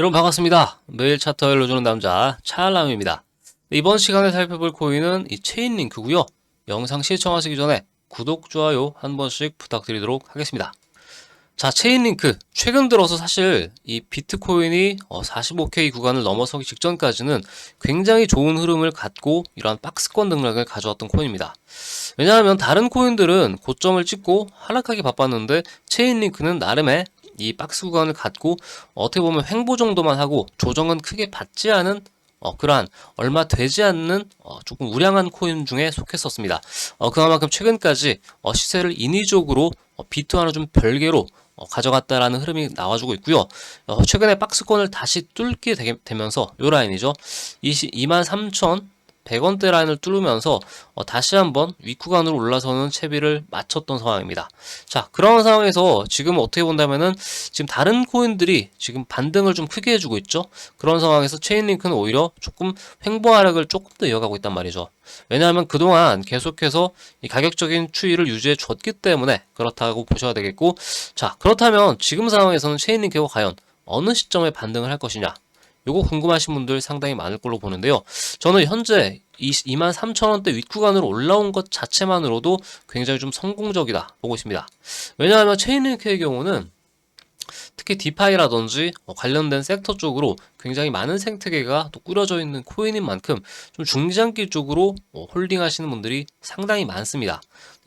여러분 반갑습니다. 매일 차트를 넣어주는 남자 차알람입니다. 이번 시간에 살펴볼 코인은 이 체인링크고요. 영상 시청하시기 전에 구독, 좋아요 한 번씩 부탁드리도록 하겠습니다. 자, 체인링크 최근 들어서 사실 이 비트코인이 45K 구간을 넘어서기 직전까지는 굉장히 좋은 흐름을 갖고 이러한 박스권 등락을 가져왔던 코인입니다. 왜냐하면 다른 코인들은 고점을 찍고 하락하기 바빴는데 체인링크는 나름의 이 박스 구간을 갖고 어떻게 보면 횡보 정도만 하고 조정은 크게 받지 않은 어, 그러한 얼마 되지 않는 어, 조금 우량한 코인 중에 속했었습니다. 어, 그만큼 최근까지 어, 시세를 인위적으로 어, 비트 하나 좀 별개로 어, 가져갔다라는 흐름이 나와주고 있고요. 어, 최근에 박스권을 다시 뚫게 되, 면서요 라인이죠. 23,000 100원대 라인을 뚫으면서 어, 다시 한번 윗구간으로 올라서는 채비를 마쳤던 상황입니다. 자, 그런 상황에서 지금 어떻게 본다면은 지금 다른 코인들이 지금 반등을 좀 크게 해주고 있죠. 그런 상황에서 체인링크는 오히려 조금 횡보 하락을 조금 더 이어가고 있단 말이죠. 왜냐하면 그동안 계속해서 이 가격적인 추이를 유지해 줬기 때문에 그렇다고 보셔야 되겠고, 자, 그렇다면 지금 상황에서는 체인링크가 과연 어느 시점에 반등을 할 것이냐? 요거 궁금하신 분들 상당히 많을 걸로 보는데요. 저는 현재 23,000원대 윗구간으로 올라온 것 자체만으로도 굉장히 좀 성공적이다 보고 있습니다. 왜냐하면 체인링크의 경우는 특히 디파이라든지 뭐 관련된 섹터 쪽으로 굉장히 많은 생태계가 또 꾸려져 있는 코인인 만큼 좀 중장기 쪽으로 뭐 홀딩 하시는 분들이 상당히 많습니다.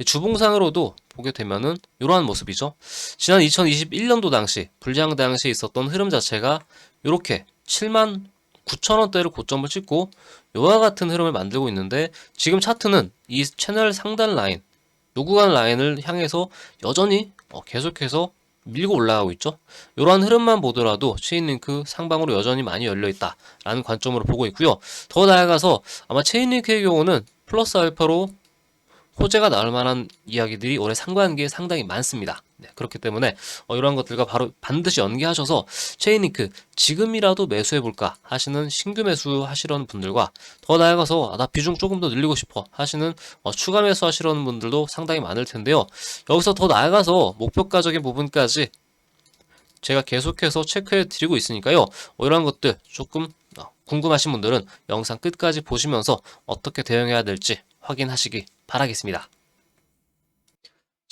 주봉상으로도 보게 되면은 이러한 모습이죠. 지난 2021년도 당시 불장 당시에 있었던 흐름 자체가 이렇게 7만 9천원대를 고점을 찍고 이와 같은 흐름을 만들고 있는데 지금 차트는 이 채널 상단 라인 요 구간 라인을 향해서 여전히 어, 계속해서 밀고 올라가고 있죠. 이러한 흐름만 보더라도 체인링크 상방으로 여전히 많이 열려 있다 라는 관점으로 보고 있고요. 더 나아가서 아마 체인링크의 경우는 플러스 알파로 호재가 나올 만한 이야기들이 올해 상반기에 상당히 많습니다. 네, 그렇기 때문에 어, 이러한 것들과 바로 반드시 연계하셔서 체인링크 지금이라도 매수해볼까 하시는 신규 매수 하시려는 분들과 더 나아가서 아, 나 비중 조금 더 늘리고 싶어 하시는 어, 추가 매수 하시려는 분들도 상당히 많을 텐데요. 여기서 더 나아가서 목표가적인 부분까지 제가 계속해서 체크해 드리고 있으니까요. 어, 이러한 것들 조금 어, 궁금하신 분들은 영상 끝까지 보시면서 어떻게 대응해야 될지 확인하시기 바라겠습니다.